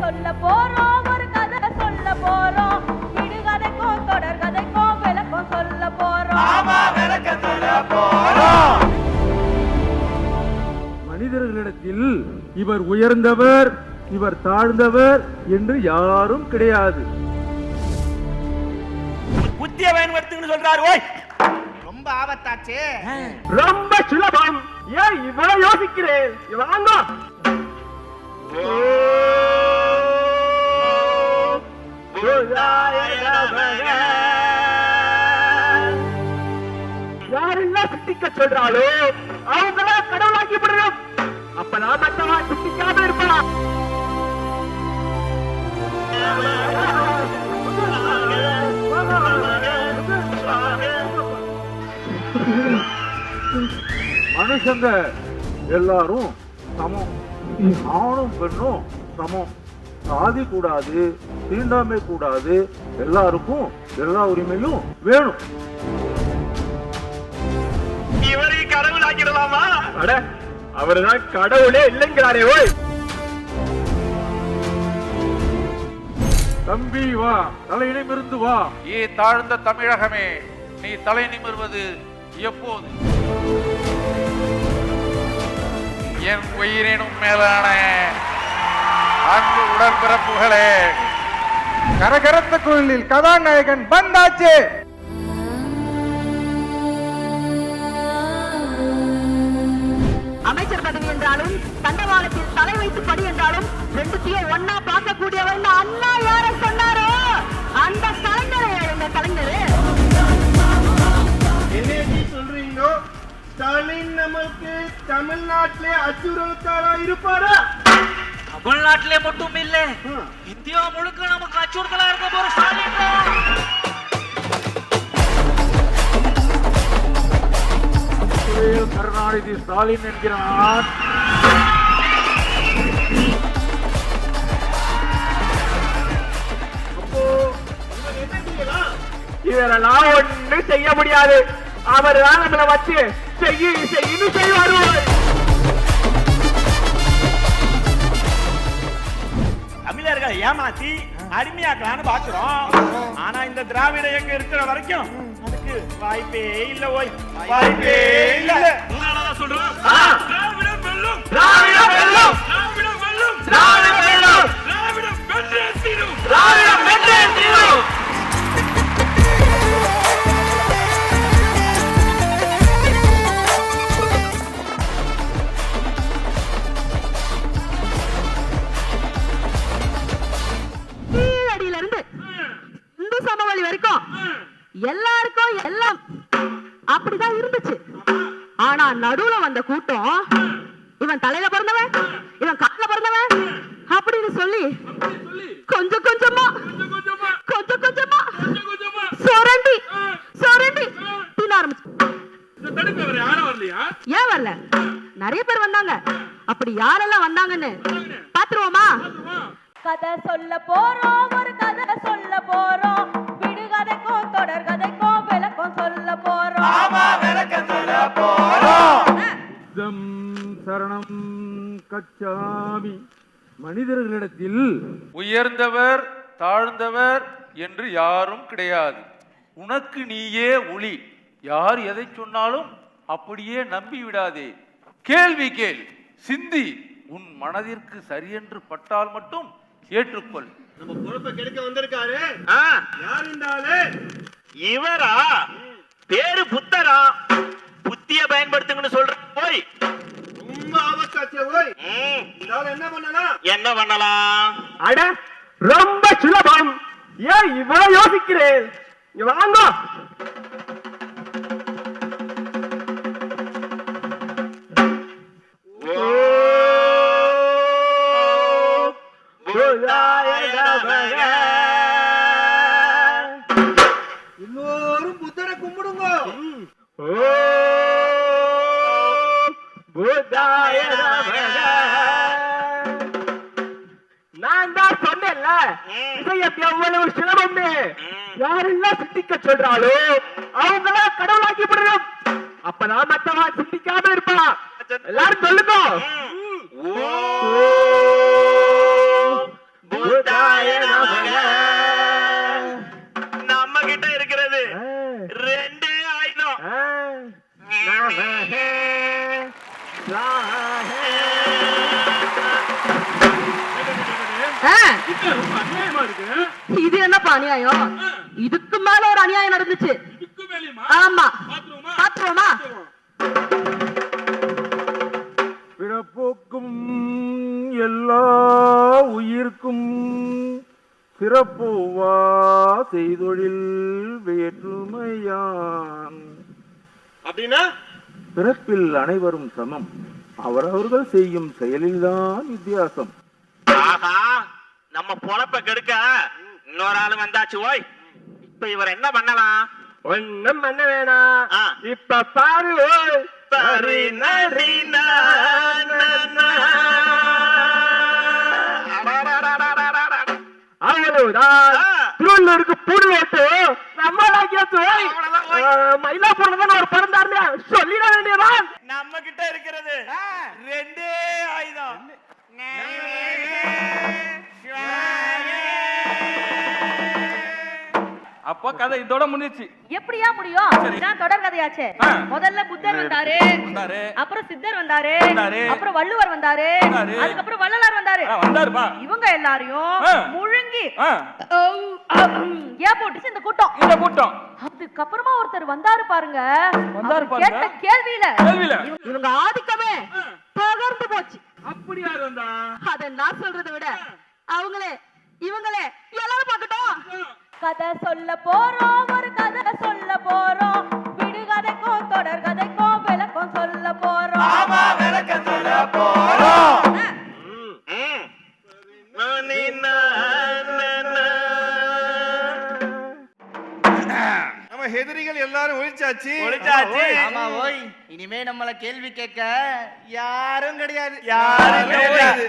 சொல்ல போறோம் ஒரு கதை சொல்ல போறோம். விடுகதைக்கும் தொடர் கதைக்கும் விளக்கம் சொல்ல போறோம். மனிதர்களிடத்தில் இவர் உயர்ந்தவர் இவர் தாழ்ந்தவர் என்று யாரும் கிடையாது. புத்திய பயன்படுத்துங்கன்னு சொல்றாரு ஓய். ரொம்ப ஆபத்தாச்சே. ரொம்ப சுலபம். ஏன் இவ்வளவு யோசிக்கிறேன்? வாங்க. யாரெல்லாம் சிட்டிக்க சொல்றாலோ அவங்கள கடவுளாக்கி விடுறோம் அப்ப நான் மத்தவா சிட்டிக்காம இருப்பான் மனுஷங்க எல்லாரும் சமம். ஆணும் பெண்ணும் சமம். சாதி கூடாது தீண்டாமை கூடாது எல்லாருக்கும் எல்லா உரிமையும் வேணும். இவரை கடவுள் ஆக்கிடலாமா? அட அவர்தான் கடவுளே இல்லைங்கிறாரே ஓய். தம்பி வா தலையிடமிருந்து வா. ஏ தாழ்ந்த தமிழகமே நீ தலை நிமிர்வது எப்போது? என் உயிரினும் மேலான அன்பு உடன்பிறப்புகளே கரகரத்த குழலில் கதாநாயகன் வந்தாச்சு. அமைச்சர் பதவி என்றாலும் தண்டவாளத்தில் தலை வைத்து படி என்றாலும் ரெண்டுத்தையும் ஒன்னா பார்க்கக்கூடியவர் அண்ணா யார சொன்னாரோ? அந்த கலைஞரை எங்க கலைஞர். என்ன சொல்றீங்களோ? ஸ்டாலின் நமக்கு தமிழ்நாட்டிலே அச்சுறுத்தலா இருப்பாரா? தமிழ்நாட்டிலே மட்டும் இல்ல இந்தியா முழுக்க நமக்கு அச்சுறுத்தலா இருக்க போற ஸ்டாலின் கருணாநிதி ஸ்டாலின் என்கிறான் இதெல்லாம் ஒண்ணும் செய்ய முடியாது. அவர் தான் நம்மள வச்சு செய்ய செய்யணும் செய்வாரு. ஏமாத்தி அடிமையாக்கலான்னு பாக்குறோம் ஆனா இந்த திராவிட எங்க இருக்கிற வரைக்கும் அதுக்கு வாய்ப்பே இல்ல ஓய். வாய்ப்பே இல்ல. சொல்றோம் திராவிடம் வெல்லும். திராவிடம் வெல்லும்! திராவிடம் வெல்லும். திராவிடம் வெல்லும்! திராவிடம் தீரும். திராவிடம் எல்லாருக்கும் எல்லாம் அப்படிதான் இருந்துச்சு. ஆனா நடுவுல வந்த கூட்டம் இவன் தலையில பிறந்தவன் இவன் கால்ல பிறந்தவன் அப்படின்னு சொல்லி கொஞ்சம் கொஞ்சமா கொஞ்சம் கொஞ்சமா சொரண்டி சொரண்டி தின்ன ஆரம்பிச்சு. ஏன் வரல? நிறைய பேர் வந்தாங்க. அப்படி யாரெல்லாம் வந்தாங்கன்னு பாத்துருவோமா கதை சொல்ல போறோம் ஒரு கதை சொல்ல போறோம். மனிதர்களிடத்தில் உயர்ந்தவர் தாழ்ந்தவர் என்று யாரும் கிடையாது. உனக்கு நீயே ஒளி. யார் எதை சொன்னாலும் அப்படியே நம்பி விடாதே கேள்வி கேள். சிந்தி. உன் மனதிற்கு சரியென்று பட்டால் மட்டும் ஏற்றுக்கொள். நம்ம பொறுப்பை கெடுக்க வந்திருக்காரு. யார் இந்த ஆளு? இவரா? பேரு புத்தரா? புத்திய பயன்படுத்துங்கன்னு சொல்ற போய். ரொம்ப ஆபத்தாச்சே ஓய் ஆளு என்ன பண்ணலாம்? என்ன பண்ணலாம்? அட ரொம்ப சுலபம். ஏன் இவ்வளவு யோசிக்கிறேன்? வாங்க. எல்லோரும் புத்தரை கும்பிடுங்க. நான் தான் சொன்னேன்ல இதயம் எவ்வளவு சிரமம்னு. யாரெல்லாம் சிந்திக்க சொல்றாளோ அவங்கள கடவுளாக்கி விடுறோம் அப்ப நான் மத்தவா சிந்திக்காம இருப்பா எல்லாரும் சொல்லுங்க. இது என்னப்பா அநியாயம்? இதுக்கு மேல ஒரு அநியாயம் நடந்துச்சு. ஆமா. பாத்துருவோமா? பிறப்போக்கும் எல்லா உயிர்க்கும் சிறப்போவா செய்தொழில் வேற்றுமையான் அப்படின்னா பிறப்பில் அனைவரும் சமம். அவரவர்கள் செய்யும் செயலில்தான் வித்தியாசம். ஆஹா நம்ம பொழப்ப கெடுக்க இன்னொரு ஆளு வந்தாச்சு ஓய். இப்ப இவர் என்ன பண்ணலாம்? ஒன்னும் பண்ண வேணாம். இப்ப பாரு ஓய். பாரு நரி அவ்வளவுதான் திருவள்ளூருக்கு பூடு வைத்து நம்ம லாக்கியாச்சு ஓய். அவ்வளவுதான் ஓய். ஆ, மயிலாப்பூர்ல தான் ஒரு பிறந்தாருன்னு சொல்லிட வேண்டியதான் நம்ம கிட்ட இருக்கிறது ரெண்டே ஆயுதம் அப்ப கதை இதோட முடிஞ்சிச்சு எப்படியா முடியும் இதான் தொடர் கதையாச்சே. முதல்ல புத்தர் வந்தாரு வந்தாரு அப்புறம் சித்தர் வந்தாரு வந்தாரு. அப்புறம் வள்ளுவர் வந்தாரு வந்தாரு. அதுக்கப்புறம் வள்ளலார் வந்தாரு இவங்க எல்லாரையும் ஆ. ஏன் போட்டுச்சு இந்த கூட்டம்? இந்த கூட்டம். அதுக்கப்புறமா ஒருத்தர் வந்தாரு பாருங்க. வந்தாரு பாருங்க. கேட்ட கேள்வியில கேள்வியில. இவங்க- இவங்க ஆதிக்கமே பகர்ந்து போச்சு. அப்படி யார் வந்தா? அத நான் சொல்றதை விட அவங்களே இவங்களே எல்லாரும் பார்க்கட்டும். கதை சொல்ல போறோம் ஒரு கதை சொல்ல போறோம். ஆமா ஓய். இனிமே நம்மள கேள்வி கேட்க யாரும் கிடையாது. யாரும் கிடையாது.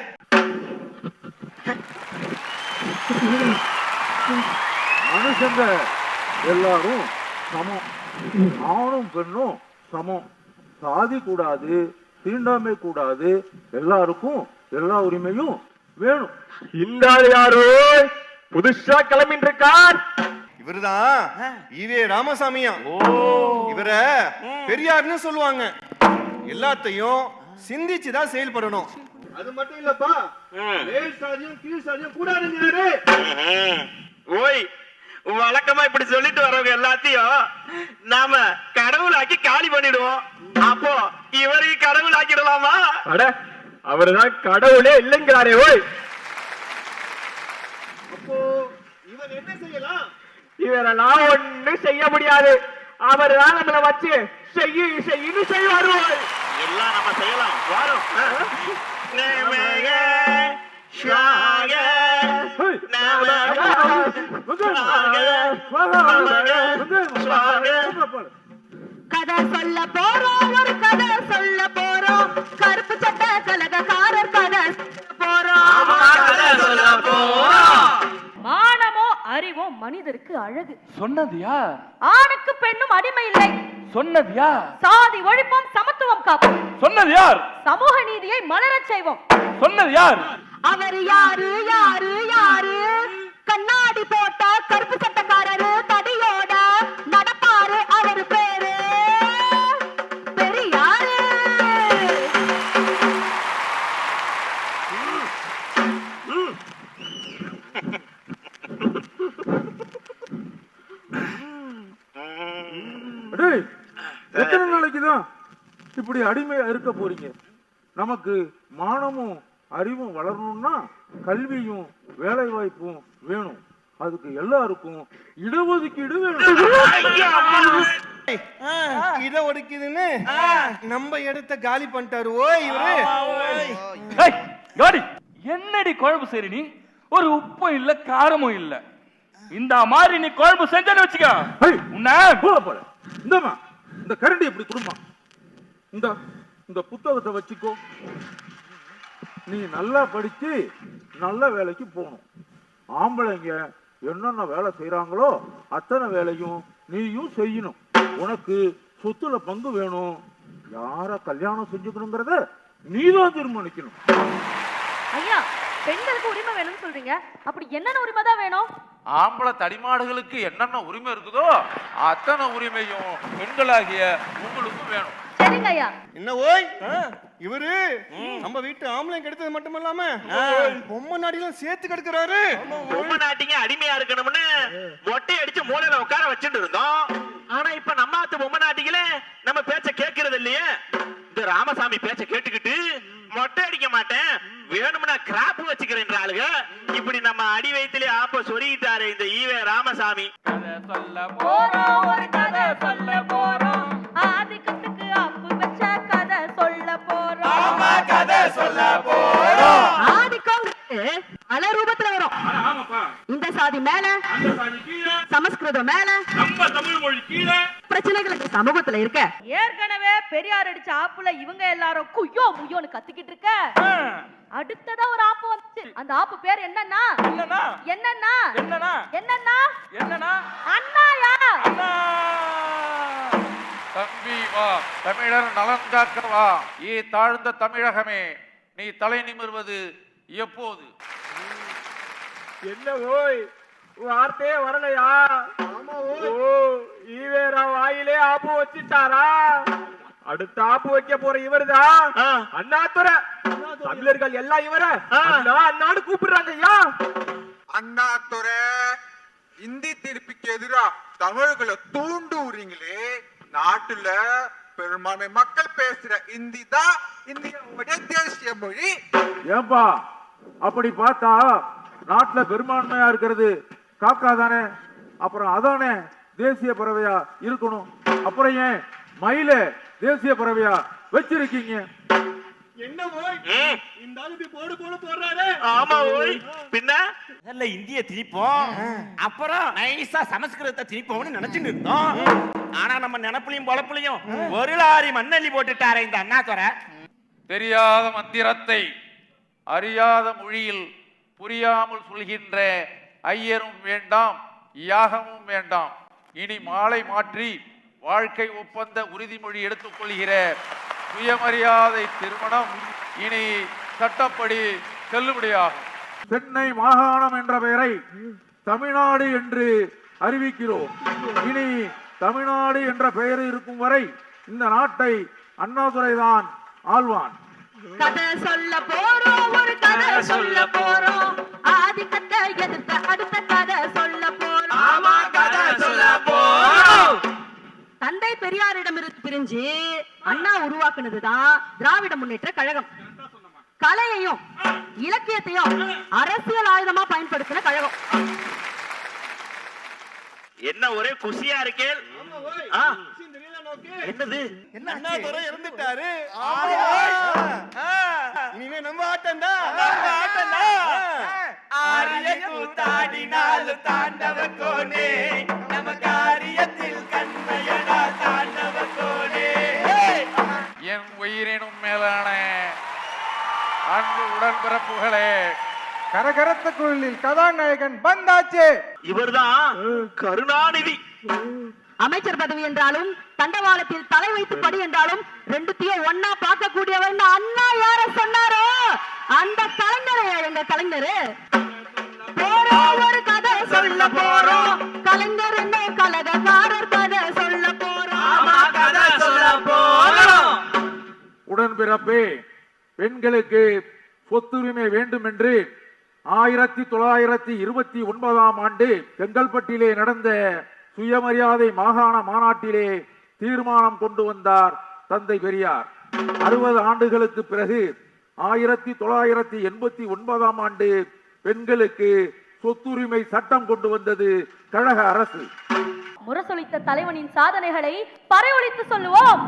மனுஷங்க எல்லாரும் சமம். ஆணும் பெண்ணும் சமம். சாதி கூடாது தீண்டாமை கூடாது. எல்லாருக்கும் எல்லா உரிமையும் வேணும். இந்த யாரோ புதுசா கிளம்பிட்டு இருக்கார் இவருதான் ஈவே ராமசாமியா. இவர பெரியார்னு சொல்லுவாங்க. எல்லாத்தையும் சிந்திச்சு தான் செயல்படணும். அது மட்டும் இல்லப்பா. மேல் சாதியும் கீழ் சாதியும் கூடாதுங்கிறாரு. ஓய் வழக்கமா இப்படி சொல்லிட்டு வரவங்க எல்லாத்தையும் நாம கடவுளாக்கி காலி பண்ணிடுவோம். அப்போ இவரையும் கடவுள் ஆக்கிடலாமா அட அவர்தான் கடவுளே இல்லைங்கிறாரே ஓய். அப்போ இவர் என்ன செய்யலாம்? இவரெல்லாம் ஒண்ணும் செய்ய முடியாது அவர் தான் நம்மளை வச்சு செய்யு செய்யுன்னு செய்வாரு. எல்லாம் நம்ம செய்யலாம் வரும் கதை சொல்ல போறோம் ஒரு கதை சொல்ல போறோம் கருப்பு சட்டை கலகக்காரர் கதை சொல்ல போறோம் அறிவோ மனிதருக்கு அழகு. சொன்னது யார் ஆணுக்கு பெண்ணும் அடிமை இல்லை. சொன்னது யார் சாதி ஒழிப்போம் சமத்துவம் காப்போம். சொன்னது யார்? சமூக நீதியை மலரச் செய்வோம். சொன்னது யார்? அவர் யாரு யாரு யாரு? கண்ணாடி போட்ட கருப்பு சட்டக்காரரு. எத்தனை நாளைக்கு தான் இப்படி அடிமையா இருக்க போறீங்க? நமக்கு மானமும் அறிவும் வளரணும்னா கல்வியும் வேலை வாய்ப்பும் வேணும். அதுக்கு எல்லாருக்கும் இடஒதுக்கீடு வேணும். இத ஒடுக்குதுன்னு நம்ம இடத்த காலி பண்ணிட்டாரு. ஓய் இவரு. ஏய், காடி என்னடி குழம்பு சரி நீ? ஒரு உப்பும் இல்ல காரமும் இல்ல. இந்த மாதிரி நீ குழம்பு செஞ்சேன்னு வச்சுக்க. உன்ன போல போல இந்தம்மா. இந்த கரண்டி இப்படி குடுமா இந்த இந்த புத்தகத்தை வச்சுக்கோ. நீ நல்லா படிச்சு நல்ல வேலைக்கு போகணும். ஆம்பளைங்க என்னென்ன வேலை செய்கிறாங்களோ அத்தனை வேலையும் நீயும் செய்யணும். உனக்கு சொத்துல பங்கு வேணும். யார கல்யாணம் செஞ்சுக்கணுங்கிறத நீதான் தீர்மானிக்கணும். ஐயா பெண்களுக்கு உரிமை வேணும்னு சொல்றீங்க. அப்படி என்னென்ன உரிமை தான் வேணும்? ஆம்பளை தடிமாடுகளுக்கு என்னென்ன உரிமை இருக்குதோ அத்தனை உரிமையும் பெண்களாகிய உங்களுக்கும் வேணும். என்ன ஓய்? இவரு? நம்ம வீட்டு ஆம்பளை கெடுத்தது மட்டும் இல்லாம பொம்மை நாடிலாம் சேர்த்து கெடுக்கிறாரு. ரொம்ப நாட்டிங்க அடிமையா இருக்கணும்னு மொட்டை அடிச்சு மூலையில உட்கார வச்சுட்டு இருந்தோம். ஆனா இப்ப நம்ம ஆத்து பொம்மை நாட்டிகளே நம்ம பேச்ச கேட்கறது இல்லையே? இந்த ராமசாமி பேச்ச கேட்டுக்கிட்டு மொட்டை அடிக்க மாட்டேன். வேணும்னா கிராப் வச்சுக்கிறேன் ஆளுங்க. இப்படி நம்ம அடி வயிற்றுலயே ஆப்ப சொருகிட்டாரு இந்த ஈவே ராமசாமி. கதை சொல்ல போறோம் ஒரு கதை சொல்ல போறோம். ஆதிக்கத்துக்கு அப்பு வச்ச கதை சொல்ல போறோம். கதை சொல்ல போறோம். ஆதிக்கங்கிறது பல ரூபத்துல வரும். இந்த சாதி மேல அந்த சாதி கீழே. சமஸ்கிருதம் மேல நம்ம தமிழ் மொழி கீழே. பிரச்சனைகளுக்கு சமூகத்துல இருக்க? ஏற்கனவே பெரியார் அடிச்ச ஆப்புல இவங்க எல்லாரும் குய்யோ முய்யோன்னு கத்திக்கிட்டு இருக்க. அடுத்ததா ஒரு ஆப்பு வந்துச்சு. அந்த ஆப்பு பேர் என்னன்னா? என்னன்னா? என்னன்னா? என்னன்னா? என்னன்னா? என்னன்னா? அண்ணாயா? அண்ணா! தம்பி வா தமிழர் நலன் காக்க வா. ஈ தாழ்ந்த தமிழகமே நீ தலை நிமிர்வது எப்போது? என்ன ஓய்? வார்த்தையே வரலையா? ஓ ஈவேரா வாயிலே ஆப்பு வச்சுட்டாரா? அடுத்த ஆப்பு வைக்க போற இவர்தான் ஆ. அண்ணாதுரை. தமிழர்கள் எல்லாம் இவர. அண்ணா அண்ணான்னு கூப்பிடுறாங்க ஐயா. அண்ணாதுரை இந்தி திருப்பிக்கு எதிரா தமிழர்களை தூண்டுறீங்களே நாட்டுல பெரும்பான்மை மக்கள் பேசுற இந்தி தான் இந்தியாவுடைய தேசிய மொழி. ஏன்பா அப்படி பார்த்தா நாட்டுல பெரும்பான்மையா இருக்கிறது காக்கா தானே அப்புறம் அதானே தேசிய பறவையா இருக்கணும்? அப்புறம் ஏன் மயில தேசிய பறவையா வச்சிருக்கீங்க? என்ன போய். இந்த ஆளு போடு போடு போடுறாரு. ஆமா ஓய் பின்ன? முதல்ல இந்திய திணிப்போம். அப்புறம் நைஸா சமஸ்கிருதத்தை திணிப்போம்னு நினைச்சுட்டு இருந்தோம். ஆனா நம்ம நினப்புலையும் பொழப்புலையும் ஒரு லாரி மண்ணள்ளி போட்டுட்டாரே இந்த அண்ணாதுரை தெரியாத மந்திரத்தை அறியாத மொழியில் புரியாமல் சொல்கின்ற ஐயரும் வேண்டாம் யாகமும் வேண்டாம். இனி மாலை மாற்றி வாழ்க்கை ஒப்பந்த உறுதிமொழி எடுத்துக்கொள்கிற சுயமரியாதை திருமணம் இனி சட்டப்படி செல்லுபடியாகும். சென்னை மாகாணம் என்ற பெயரை தமிழ்நாடு என்று அறிவிக்கிறோம். இனி தமிழ்நாடு என்ற பெயர் இருக்கும் வரை இந்த நாட்டை அண்ணாதுரைதான் ஆழ்வான் கதை சொல்ல போறோம் ஒரு கதை சொல்ல போறோம். ஆதிக்கத்தை எதிர்த்த அடுத்த கதை பெரியாரிடமிருந்து பிரிஞ்சு அண்ணா உருவாக்குனதுதான் திராவிட முன்னேற்ற கழகம். கலையையும் இலக்கியத்தையும் அரசியல் ஆயுதமா பயன்படுத்தின கழகம். என்ன ஒரே குஷியா இருக்கே? ஆ, என்னது? அண்ணாதுரை இறந்துட்டாரு இனிமே நம்ம ஆட்டம் தான் ஆரிய கூத்தாடினாலும் தாண்டவ கோனே நம்ம அன்பு உடன்பிறப்புகளே. கரகரத்த குழலில் கதாநாயகன் வந்தாச்சு. இவர்தான் கருணாநிதி. அமைச்சர் பதவி என்றாலும் தண்டவாளத்தில் தலை வைத்து படி என்றாலும் ரெண்டுத்தையும் ஒன்னா பார்க்கக்கூடியவன் அண்ணா யார சொன்னாரோ? அந்த கலைஞரே எங்க கலைஞரு? ஒரு கதை சொல்ல போறோம் கலைஞர் என்ன கலகக்காரர் கதை சொல்ல போறோம் கதை சொல்ல போறோம் உடன்பிறப்பே பெண்களுக்கு சொத்துரிமை வேண்டும் என்று ஆயிரத்தி தொள்ளாயிரத்தி இருபத்தி ஒன்பதாம் ஆண்டு செங்கல்பட்டிலே நடந்த சுயமரியாதை மாகாண மாநாட்டிலே தீர்மானம் கொண்டு வந்தார் தந்தை பெரியார். அறுபது ஆண்டுகளுக்கு பிறகு ஆயிரத்தி தொள்ளாயிரத்தி எண்பத்தி ஒன்பதாம் ஆண்டு பெண்களுக்கு சொத்துரிமை சட்டம் கொண்டு வந்தது கழக அரசு. முரசொலித்த தலைவனின் சாதனைகளை பறையொலித்து சொல்லுவோம்.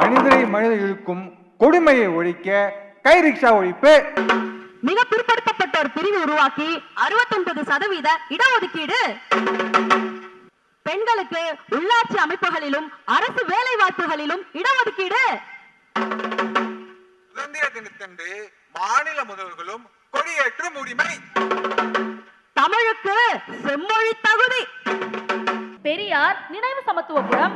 மனிதரை மனிதர் இழுக்கும் கொடுமையை ஒழிக்க கை ரிக்ஷா ஒழிப்பு. மிக பிற்படுத்தப்பட்டோர் பிரிவு உருவாக்கி 69% சதவீத இடஒதுக்கீடு. பெண்களுக்கு உள்ளாட்சி அமைப்புகளிலும் அரசு வேலை வாய்ப்புகளிலும் இடஒதுக்கீடு. சுதந்திர தினத்தன்று மாநில முதல்வர்களும் கொடியேற்றும் உரிமை தமிழுக்கு செம்மொழி தகுதி. பெரியார் நினைவு சமத்துவபுரம்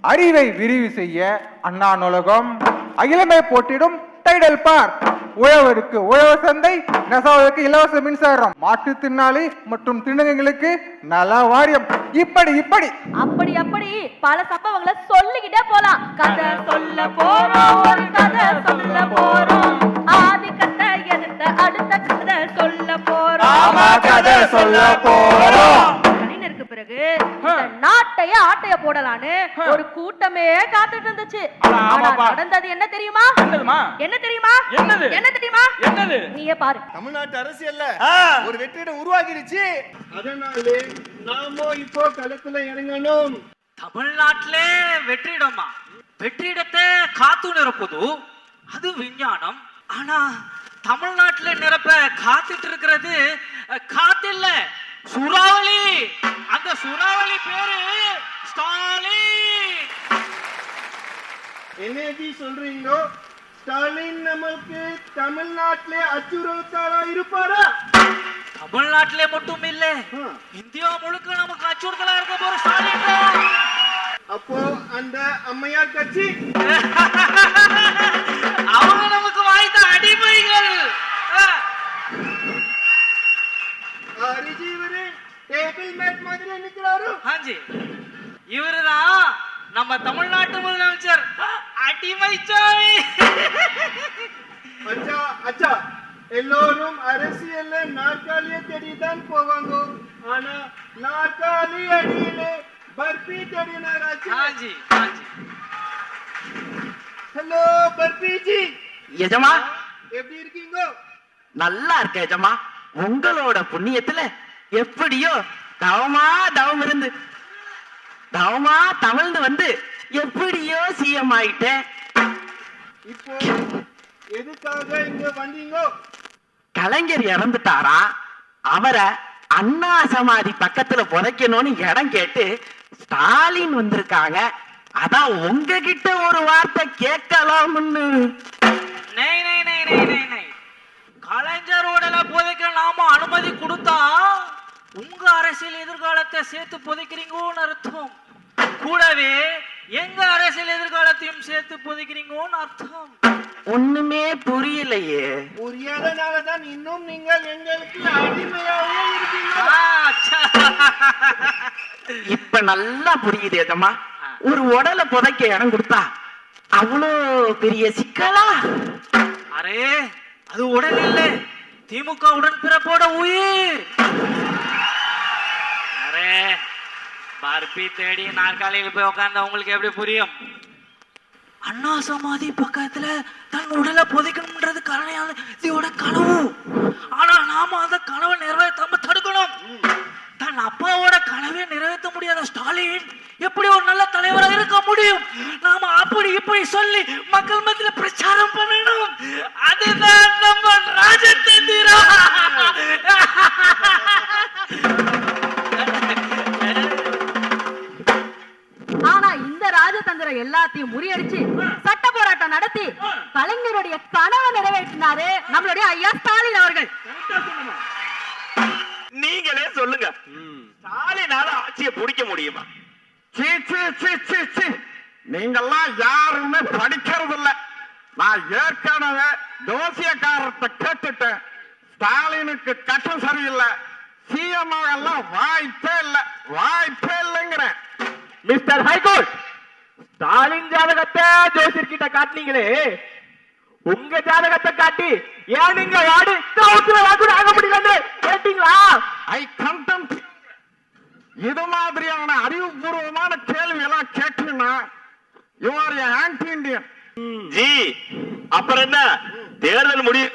அறிவை விரிவு செய்ய அண்ணா நூலகம் அகிலமை போட்டிடும் டைடல் பார்க். உழவருக்கு உழவர் சந்தை நெசவாளர்களுக்கு இலவச மின்சாரம். மாற்றுத்திறனாளி மற்றும் திருநங்கைகளுக்கு நல வாரியம். இப்படி இப்படி. அப்படி அப்படி. பல சம்பவங்களை சொல்லிக்கிட்டே போலாம். கதை சொல்ல போறோம் ஒரு கதை சொல்ல போறோம். ஆதி கதை எதிர்த்த அடுத்த கதை சொல்ல போறோம். ஆமா, கதை சொல்ல போறோம். ஆட்டைய போடலான்னு ஒரு கூட்டமே காத்துட்டு இருந்துச்சு. நடந்தது என்ன தெரியுமா? என்னதுமா? என்ன தெரியுமா? என்னது? என்ன தெரியுமா? என்னது? நீயே பாரு. தமிழ்நாட்டு அரசியல்ல. ஒரு வெற்றிடம் உருவாகிடுச்சு. அதனாலே நாமோ இப்போ களத்துல இறங்கணும். தமிழ்நாட்டிலே வெற்றிடமா வெற்றிடத்தை காத்து நிரப்புது. அது விஞ்ஞானம். ஆனா தமிழ்நாட்டுல நிரப்ப காத்துட்டு இருக்கிறது அஹ், காத்தில்ல. சூறாவளி அந்த சூறாவளி பேரு ஸ்டாலின். என்னடி சொல்றீங்க ஸ்டாலின் நமக்கு தமிழ்நாட்டிலே அச்சுறுத்தலா இருப்பாரா? தமிழ்நாட்டிலே மட்டும் இல்ல இந்தியா முழுக்க நமக்கு அச்சுறுத்தலா இருக்க போற ஸ்டாலின். அப்போ அந்த அம்மையார் கட்சி? அவங்க நமக்கு வாய்த்த அடிமைகள். அரிஜீவரு டேபிள் மேட் மாதிரி நிக்கிறாரு. ஹாஞ்சி இவருதான் நம்ம தமிழ்நாட்டு முதலமைச்சர். அடிமை சாமி அச்சா அச்சா எல்லோரும் அரசியல்ல நாற்காலிய தேடிதான் போவாங்க. ஆனா நாற்காலி அடியிலே பர்பி தேடினாராச்சு ஹாஞ்சி ஹாஞ்சி ஹலோ பர்பி ஜி எஜமா எப்படி இருக்கீங்க? நல்லா இருக்க எஜமா. உங்களோட புண்ணியத்துல எப்படியோ தவமா தவம் இருந்து தவமா தமிழ்ந்து வந்து எப்படியோ சிஎம் ஆயிட்டேன். இப்போ எதுக்காக இங்க வந்தீங்க? கலைஞர் இறந்துட்டாரா? அவரை அண்ணா சமாதி பக்கத்துல புதைக்கணும்னு இடம் கேட்டு ஸ்டாலின் வந்திருக்காங்க. அதான் உங்ககிட்ட ஒரு வார்த்தை கேட்கலாம்னு. கலைஞர் உடல புதைக்க நாம அனுமதி கொடுத்தா உங்க அரசியல் எதிர்காலத்தை சேர்த்து புதைக்கிறீங்கன்னு அர்த்தம். கூடவே எங்க அரசியல் எதிர்காலத்தையும் சேர்த்து புதைக்கிறீங்கன்னு அர்த்தம். ஒண்ணுமே புரியலையே. புரியாதனால தான் இன்னும் நீங்கள் எங்களுக்கு அடிமையாவே இருக்கீங்க. இப்ப நல்லா புரியுது எஜமா. ஒரு உடலை புதைக்க இடம் கொடுத்தா அவ்வளோ பெரிய சிக்கலா? அரே அது உடல் இல்லை. திமுக உடன் பிறப்போட உயிர். பர்பி தேடி நாற்காலியில் போய் உட்காந்து உங்களுக்கு எப்படி புரியும்? அண்ணா சமாதி பக்கத்துல தன் உடலை புதைக்கணும்ன்றது கருணையாளோட கனவு. ஆனா நாம அந்த கனவை நிறைவேற்றாம தடுக்கணும். தன் அப்பாவோட கனவை நிறைவேற்ற முடியாத ஸ்டாலின் எப்படி ஒரு நல்ல தலைவராக இருக்க முடியும்? நாம அப்படி இப்படி சொல்லி மக்கள் மத்தியில பிரச்சாரம் பண்ணணும். அதுதான் ஜாதகத்தை ஜோசியர் கிட்ட காட்டினீங்களே உங்க ஜாதகத்தை காட்டி ஏன் நீங்க வாடி கவுத்துல வாக்குடு ஆக முடியலன்னு கேட்டீங்களா? ஐ கண்டம் இது மாதிரியான அறிவுபூர்வமான கேள்வி எல்லாம் கேட்டீங்கன்னா you are anti Indian ji அப்புறம் என்ன? தேர்தல் முடிவு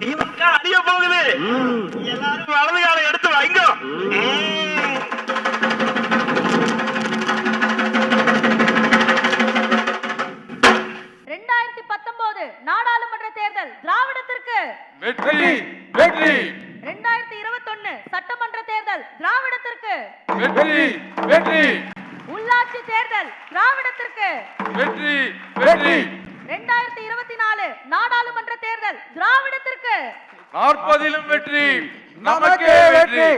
திமுக அடிய போகுது. எல்லாரும் வலது காலம் எடுத்து வைங்க. பத்தொன்பது நாடாளுமன்ற தேர்தல் திராவிடத்திற்கு. வெற்றி வெற்றி. ரெண்டாயிரத்தி இருபத்தொன்னு சட்டமன்ற தேர்தல் திராவிடத்திற்கு. வெற்றி வெற்றி. உள்ளாட்சி தேர்தல் திராவிடத்திற்கு. வெற்றி வெற்றி. ரெண்டாயிரத்தி இருபத்தி நாலு நாடாளுமன்ற தேர்தல் திராவிடத்திற்கு. நாற்பதிலும் வெற்றி. நமக்கே வெற்றி.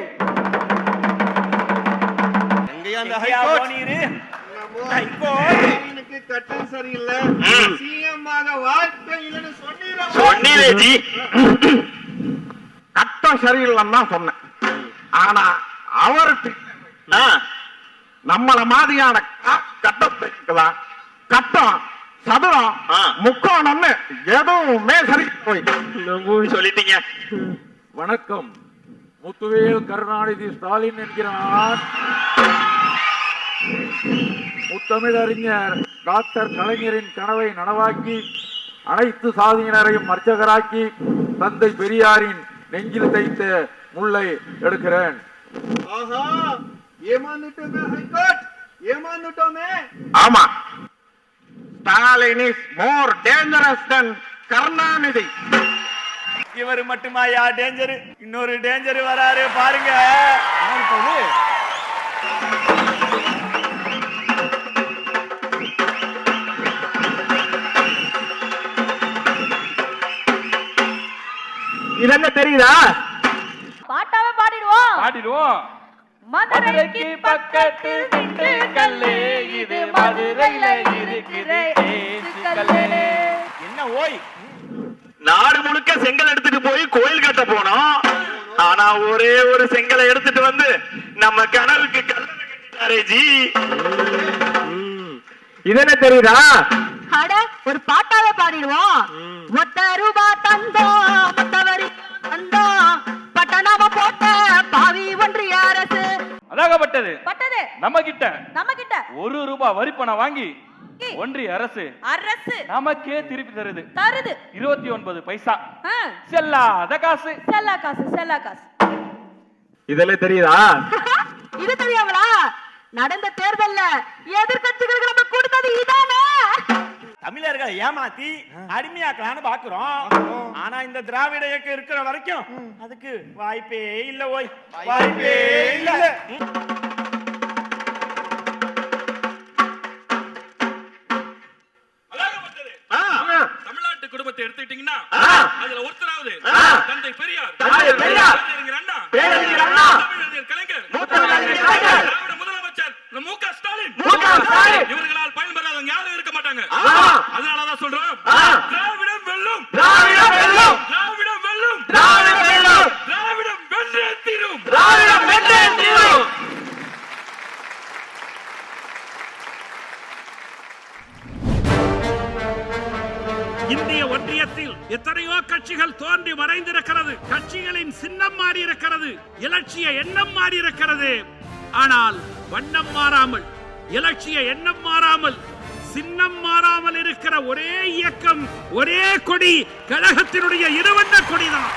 எங்கேயா அந்த எங்கேயா ஹைகோர்ட். ஸ்டாலினுக்கு கட்டம் சரியில்லை. சிஎம் ஆக வாய்ப்பே இல்லைன்னு சொன்னீங்க திட்டம் சரியில்லைன்னு தான் சொன்னேன். ஆனா அவர் திட்டம் ஆ, நம்மள மாதிரியான க- கட்டத்துக்குதான் கட்டம் சதுரம். முக்கோணம்னு எதுவுமே சரி போய் சொல்லிட்டீங்க. வணக்கம். முத்துவேல் கருணாநிதி ஸ்டாலின் என்கிறார். முத்தமிழறிஞர் டாக்டர் கலைஞரின் கனவை நனவாக்கி அனைத்து சாதியினரையும் அர்ச்சகராக்கி தந்தை பெரியாரின் நெஞ்சில் தைத்த முல்லை எடுக்கிறேன். ஆஹா ஏமாந்துட்டோமே ஹைகோர்ட் ஏமாந்துட்டோமே. ஆமா. Stalin is more dangerous than Karunanidhi இவர் மட்டுமாயா டேஞ்சர் இன்னொரு டேஞ்சர் வராரு பாருங்க. இதென்ன தெரியுதா? பாட்டாவே பாடிடுவோம். பாடிடுவோம். மதுரைக்கு பக்கத்து திண்டுக்கல்லு இது மதுரையில இருக்கிற. என்ன ஓய்? நாடு முழுக்க செங்கல் எடுத்துட்டு போய் கோயில் கட்ட போனோம். ஆனா ஒரே ஒரு செங்கலை எடுத்துட்டு வந்து நம்ம கனவுக்கு கல்லறை கட்டிட்டாரே ஜி. இதென்ன தெரியுதா? அட ஒரு பாட்டாவே பாடிடுவோம். ஒத்த ரூபா தந்தோம் மத்தவரி பாவி ஒன்றிய அரசு. அதாகப்பட்டது. பட்டது. நம்ம கிட்ட நம்ம கிட்ட ஒரு ரூபாய் வரி பணம் வாங்கி ஒன்றிய அரசு அரசு. நமக்கே திருப்பி தருது. தருது. இருபத்தி ஒன்பது பைசா. செல்லாத காசு. செல்லா காசு செல்லா காசு. இதெல்லாம் தெரியுதா? இது தெரியாமலா? நடந்த தேர்தல்ல எதிர்கட்சிகளுக்கு நம்ம கொடுத்தது இதானே? தமிழர்களை ஏமாத்தி அடிமையாக்கலாம்னு பாக்குறோம் ஆனா இந்த திராவிட இயக்கம் இருக்கிற வரைக்கும் அதுக்கு வாய்ப்பே இல்ல ஓய். வாய்ப்பே இல்ல. தமிழ்நாட்டு குடும்பத்தை எடுத்துக்கிட்டீங்கன்னா. அதுல ஒருத்தராவது. தந்தை பெரியார். தந்தை பெரியார். பேரறிஞர் அண்ணா. பேரறிஞர் அண்ணா. தமிழறிஞர் கலைஞர். இந்திய ஒன்றியத்தில் எத்தனையோ கட்சிகள் தோன்றி மறைந்திருக்கிறது. கட்சிகளின் சின்னம் மாறி இருக்கிறது இலட்சிய எண்ணம் மாறி இருக்கிறது ஆனால் வண்ணம் மாறாமல் இலட்சிய எண்ணம் மாறாமல் சின்னம் மாறாமல் இருக்கிற ஒரே இயக்கம் ஒரே கொடி கழகத்தினுடைய இருவண்ண கொடிதான்.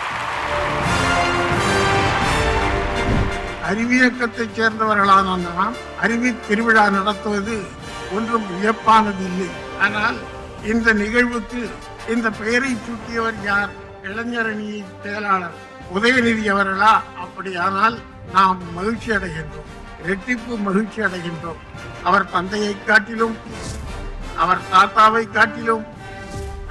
அறிவியக்கத்தைச் சேர்ந்தவர்களான நாம் அறிவி திருவிழா நடத்துவது ஒன்றும் வியப்பானது இல்லை ஆனால் இந்த நிகழ்வுக்கு இந்த பெயரை சூட்டியவர் யார்? இளைஞரணி செயலாளர் உதயநிதி அவர்களா? அப்படியானால் நாம் மகிழ்ச்சி அடைகின்றோம். இரட்டிப்பு மகிழ்ச்சி அடைகின்றோம். அவர் தந்தையை காட்டிலும் அவர் தாத்தாவை காட்டிலும்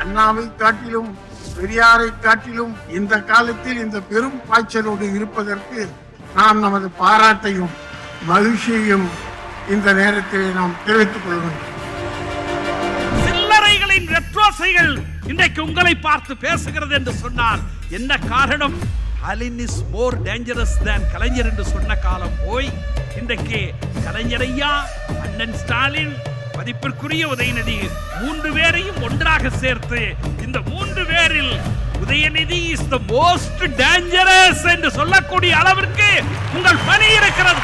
அண்ணாவை காட்டிலும் பெரியாரை காட்டிலும் இந்த காலத்தில் இந்த பெரும் பாய்ச்சலோடு இருப்பதற்கு நாம் நமது பாராட்டையும் மகிழ்ச்சியையும் இந்த நேரத்தில் நாம் தெரிவித்துக் கொள்கின்றோம். ஆசைகள் இன்றைக்கு உங்களை பார்த்து பேசுகிறது என்று சொன்னார் என்ன காரணம்? அலின் இஸ் மோர் டேஞ்சரஸ் தேன் கலைஞர் என்று சொன்ன காலம் போய் இன்றைக்கு கலைஞரையா அண்ணன் ஸ்டாலின் மதிப்பிற்குரிய உதயநிதி மூன்று பேரையும் ஒன்றாக சேர்த்து இந்த மூன்று பேரில் Udhayanidhi is the most dangerous என்று சொல்லக்கூடிய அளவிற்கு உங்கள் பணி இருக்கிறது.